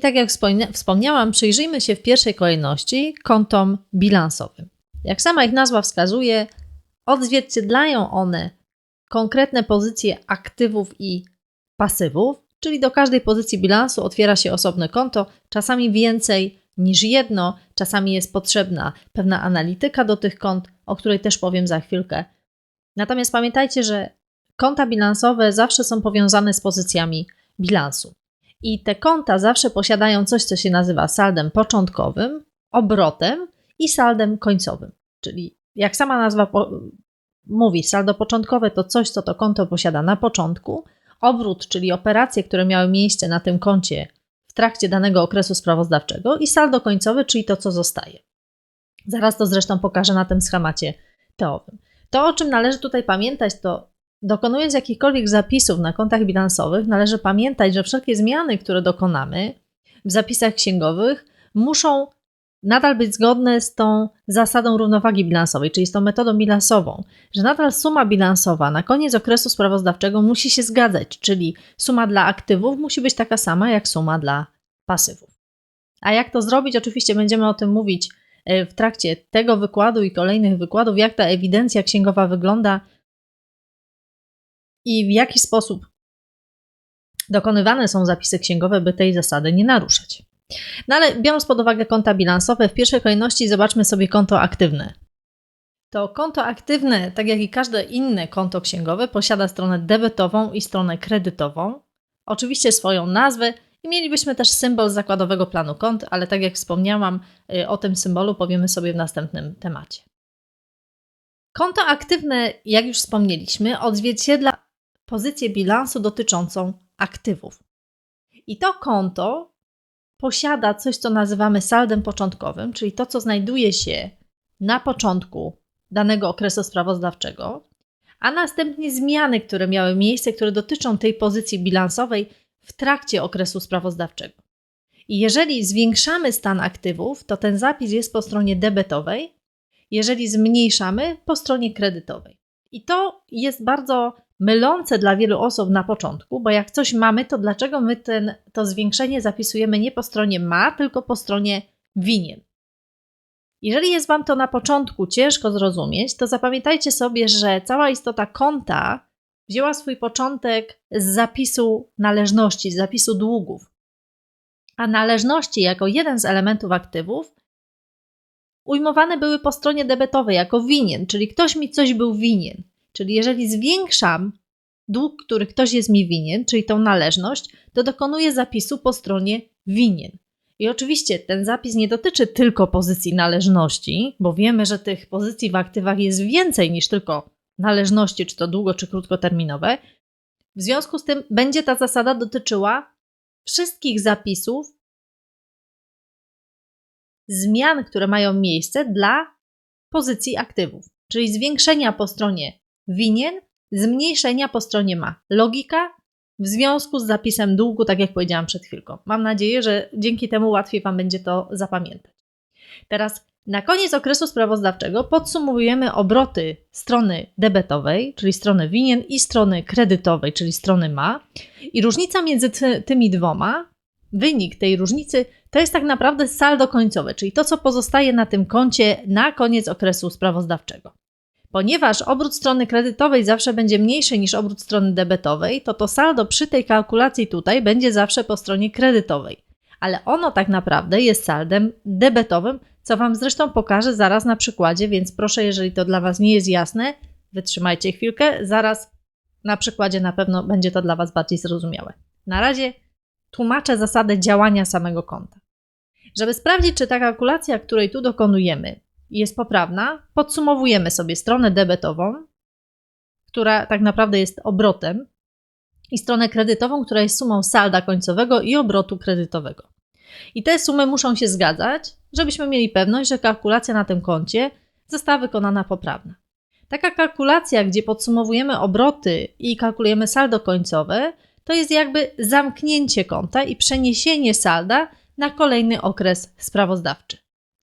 I tak jak wspomniałam, przyjrzyjmy się w pierwszej kolejności kontom bilansowym. Jak sama ich nazwa wskazuje, odzwierciedlają one konkretne pozycje aktywów i pasywów, czyli do każdej pozycji bilansu otwiera się osobne konto, czasami więcej niż jedno, czasami jest potrzebna pewna analityka do tych kont, o której też powiem za chwilkę. Natomiast pamiętajcie, że konta bilansowe zawsze są powiązane z pozycjami bilansu. I te konta zawsze posiadają coś, co się nazywa saldem początkowym, obrotem i saldem końcowym. Czyli jak sama nazwa mówi, saldo początkowe to coś, co to konto posiada na początku, obrót, czyli operacje, które miały miejsce na tym koncie w trakcie danego okresu sprawozdawczego i saldo końcowe, czyli to, co zostaje. Zaraz to zresztą pokażę na tym schemacie teowym. To, o czym należy tutaj pamiętać, to dokonując jakichkolwiek zapisów na kontach bilansowych, należy pamiętać, że wszelkie zmiany, które dokonamy w zapisach księgowych, muszą nadal być zgodne z tą zasadą równowagi bilansowej, czyli z tą metodą bilansową, że nadal suma bilansowa na koniec okresu sprawozdawczego musi się zgadzać, czyli suma dla aktywów musi być taka sama jak suma dla pasywów. A jak to zrobić? Oczywiście będziemy o tym mówić e, w trakcie tego wykładu i kolejnych wykładów, jak ta ewidencja księgowa wygląda i w jaki sposób dokonywane są zapisy księgowe, by tej zasady nie naruszać. No ale biorąc pod uwagę konta bilansowe, w pierwszej kolejności zobaczmy sobie konto aktywne. To konto aktywne, tak jak i każde inne konto księgowe, posiada stronę debetową i stronę kredytową. Oczywiście swoją nazwę i mielibyśmy też symbol zakładowego planu kont, ale tak jak wspomniałam, y, o tym symbolu powiemy sobie w następnym temacie. Konto aktywne, jak już wspomnieliśmy, odzwierciedla pozycję bilansu dotyczącą aktywów. I to konto posiada coś, co nazywamy saldem początkowym, czyli to, co znajduje się na początku danego okresu sprawozdawczego, a następnie zmiany, które miały miejsce, które dotyczą tej pozycji bilansowej w trakcie okresu sprawozdawczego. I jeżeli zwiększamy stan aktywów, to ten zapis jest po stronie debetowej, jeżeli zmniejszamy po stronie kredytowej. I to jest bardzo mylące dla wielu osób na początku, bo jak coś mamy, to dlaczego my ten, to zwiększenie zapisujemy nie po stronie ma, tylko po stronie winien? Jeżeli jest Wam to na początku ciężko zrozumieć, to zapamiętajcie sobie, że cała istota konta wzięła swój początek z zapisu należności, z zapisu długów. A należności jako jeden z elementów aktywów ujmowane były po stronie debetowej jako winien, czyli ktoś mi coś był winien. Czyli jeżeli zwiększam dług, który ktoś jest mi winien, czyli tą należność, to dokonuję zapisu po stronie winien. I oczywiście ten zapis nie dotyczy tylko pozycji należności, bo wiemy, że tych pozycji w aktywach jest więcej niż tylko należności, czy to długo, czy krótkoterminowe. W związku z tym będzie ta zasada dotyczyła wszystkich zapisów, zmian, które mają miejsce dla pozycji aktywów, czyli zwiększenia po stronie winien, zmniejszenia po stronie ma. Logika w związku z zapisem długu, tak jak powiedziałam przed chwilką. Mam nadzieję, że dzięki temu łatwiej Wam będzie to zapamiętać. Teraz na koniec okresu sprawozdawczego podsumowujemy obroty strony debetowej, czyli strony winien, i strony kredytowej, czyli strony ma. I różnica między ty, tymi dwoma, wynik tej różnicy, to jest tak naprawdę saldo końcowe, czyli to, co pozostaje na tym koncie na koniec okresu sprawozdawczego. Ponieważ obrót strony kredytowej zawsze będzie mniejszy niż obrót strony debetowej, to to saldo przy tej kalkulacji tutaj będzie zawsze po stronie kredytowej. Ale ono tak naprawdę jest saldem debetowym, co Wam zresztą pokażę zaraz na przykładzie, więc proszę, jeżeli to dla Was nie jest jasne, wytrzymajcie chwilkę, zaraz na przykładzie na pewno będzie to dla Was bardziej zrozumiałe. Na razie tłumaczę zasadę działania samego konta. Żeby sprawdzić, czy ta kalkulacja, której tu dokonujemy, jest poprawna, podsumowujemy sobie stronę debetową, która tak naprawdę jest obrotem, i stronę kredytową, która jest sumą salda końcowego i obrotu kredytowego. I te sumy muszą się zgadzać, żebyśmy mieli pewność, że kalkulacja na tym koncie została wykonana poprawna. Taka kalkulacja, gdzie podsumowujemy obroty i kalkulujemy saldo końcowe, to jest jakby zamknięcie konta i przeniesienie salda na kolejny okres sprawozdawczy.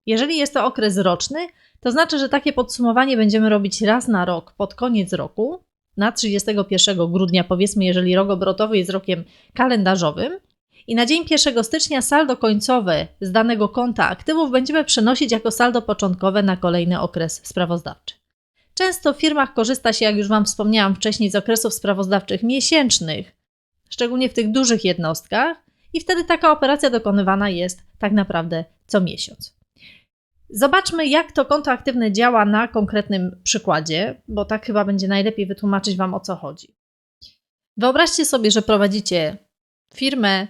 Jeżeli jest to okres roczny, to znaczy, że takie podsumowanie będziemy robić raz na rok pod koniec roku, na 31 grudnia, powiedzmy, jeżeli rok obrotowy jest rokiem kalendarzowym. I na dzień 1 stycznia saldo końcowe z danego konta aktywów będziemy przenosić jako saldo początkowe na kolejny okres sprawozdawczy. Często w firmach korzysta się, jak już Wam wspomniałam wcześniej, z okresów sprawozdawczych miesięcznych, szczególnie w tych dużych jednostkach, i wtedy taka operacja dokonywana jest tak naprawdę co miesiąc. Zobaczmy, jak to konto aktywne działa na konkretnym przykładzie, bo tak chyba będzie najlepiej wytłumaczyć Wam o co chodzi. Wyobraźcie sobie, że prowadzicie firmę,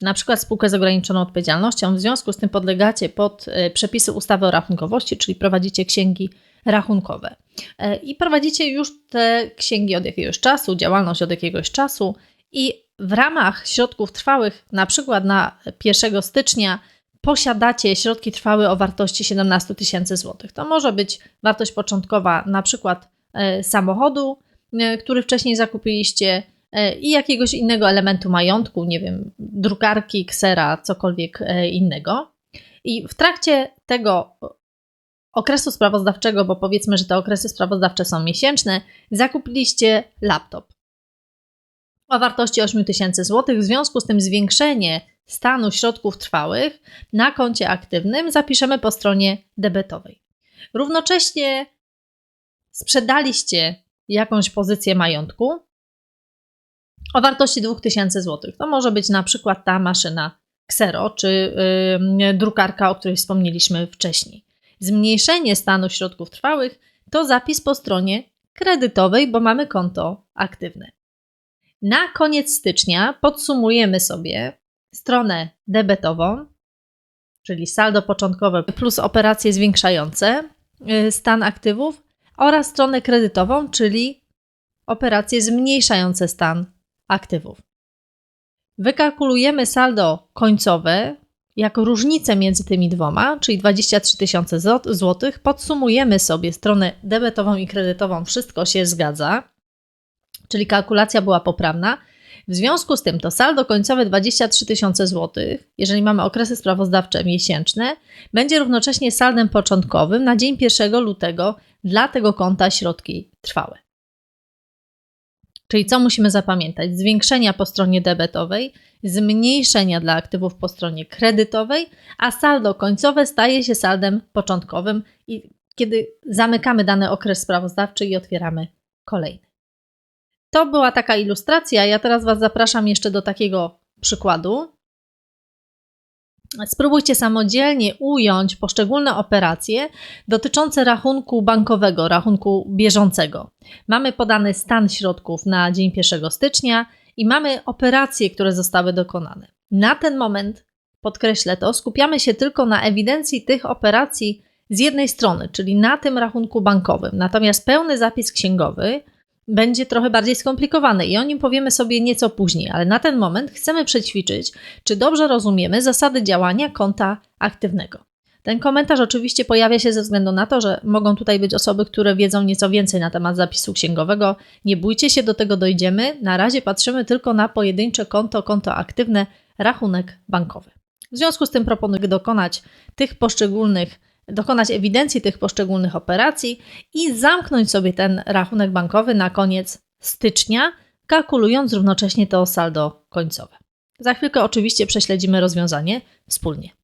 na przykład spółkę z ograniczoną odpowiedzialnością, w związku z tym podlegacie pod e, przepisy ustawy o rachunkowości, czyli prowadzicie księgi rachunkowe. E, I prowadzicie już te księgi od jakiegoś czasu, działalność od jakiegoś czasu, i w ramach środków trwałych, na przykład na 1 stycznia, posiadacie środki trwałe o wartości 17 tysięcy złotych. To może być wartość początkowa, na przykład e, samochodu, który wcześniej zakupiliście, E, i jakiegoś innego elementu majątku, nie wiem, drukarki, ksera, cokolwiek e, innego. I w trakcie tego okresu sprawozdawczego, bo powiedzmy, że te okresy sprawozdawcze są miesięczne, zakupiliście laptop o wartości 8000 zł. W związku z tym zwiększenie stanu środków trwałych na koncie aktywnym zapiszemy po stronie debetowej. Równocześnie sprzedaliście jakąś pozycję majątku, o wartości 2000 zł. To może być na przykład ta maszyna Xero czy yy, drukarka, o której wspomnieliśmy wcześniej. Zmniejszenie stanu środków trwałych to zapis po stronie kredytowej, bo mamy konto aktywne. Na koniec stycznia podsumujemy sobie stronę debetową, czyli saldo początkowe plus operacje zwiększające y, stan aktywów oraz stronę kredytową, czyli operacje zmniejszające stan aktywów. Wykalkulujemy saldo końcowe jako różnicę między tymi dwoma, czyli 23 tysiące złotych. Podsumujemy sobie stronę debetową i kredytową, wszystko się zgadza, czyli kalkulacja była poprawna. W związku z tym to saldo końcowe 23 tysiące złotych, jeżeli mamy okresy sprawozdawcze miesięczne, będzie równocześnie saldem początkowym na dzień 1 lutego dla tego konta środki trwałe. Czyli co musimy zapamiętać? Zwiększenia po stronie debetowej, zmniejszenia dla aktywów po stronie kredytowej, a saldo końcowe staje się saldem początkowym i kiedy zamykamy dany okres sprawozdawczy i otwieramy kolejny. To była taka ilustracja. Ja teraz Was zapraszam jeszcze do takiego przykładu. Spróbujcie samodzielnie ująć poszczególne operacje dotyczące rachunku bankowego, rachunku bieżącego. Mamy podany stan środków na dzień 1 stycznia i mamy operacje, które zostały dokonane. Na ten moment, podkreślę to, skupiamy się tylko na ewidencji tych operacji z jednej strony, czyli na tym rachunku bankowym. Natomiast pełny zapis księgowy będzie trochę bardziej skomplikowany i o nim powiemy sobie nieco później, ale na ten moment chcemy przećwiczyć, czy dobrze rozumiemy zasady działania konta aktywnego. Ten komentarz oczywiście pojawia się ze względu na to, że mogą tutaj być osoby, które wiedzą nieco więcej na temat zapisu księgowego. Nie bójcie się, do tego dojdziemy. Na razie patrzymy tylko na pojedyncze konto, konto aktywne, rachunek bankowy. W związku z tym proponuję dokonać tych poszczególnych dokonać ewidencji tych poszczególnych operacji i zamknąć sobie ten rachunek bankowy na koniec stycznia, kalkulując równocześnie to saldo końcowe. Za chwilkę oczywiście prześledzimy rozwiązanie wspólnie.